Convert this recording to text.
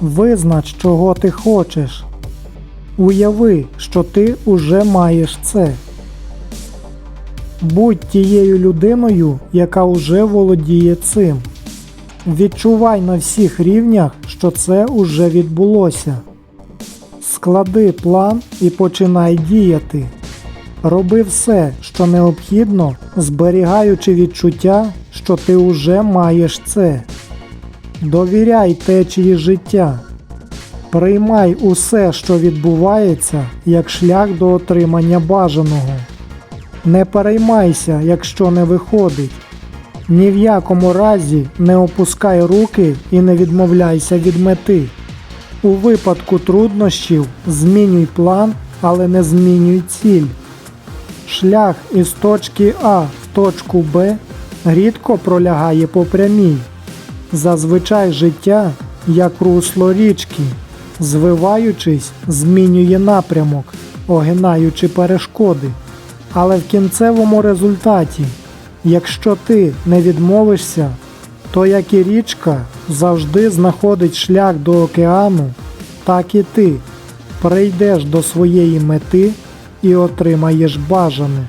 Визнач, чого ти хочеш. Уяви, що ти уже маєш це. Будь тією людиною, яка уже володіє цим. Відчувай на всіх рівнях, що це уже відбулося. Склади план і починай діяти. Роби все, що необхідно, зберігаючи відчуття, що ти уже маєш це. Довіряй течії життя. Приймай усе, що відбувається, як шлях до отримання бажаного. Не переймайся, якщо не виходить. Ні в якому разі не опускай руки і не відмовляйся від мети. У випадку труднощів змінюй план, але не змінюй ціль. Шлях із точки А в точку Б рідко пролягає по прямій. Зазвичай життя, як русло річки, звиваючись, змінює напрямок, огинаючи перешкоди. Але в кінцевому результаті, якщо ти не відмовишся, то як і річка завжди знаходить шлях до океану, так і ти прийдеш до своєї мети і отримаєш бажане.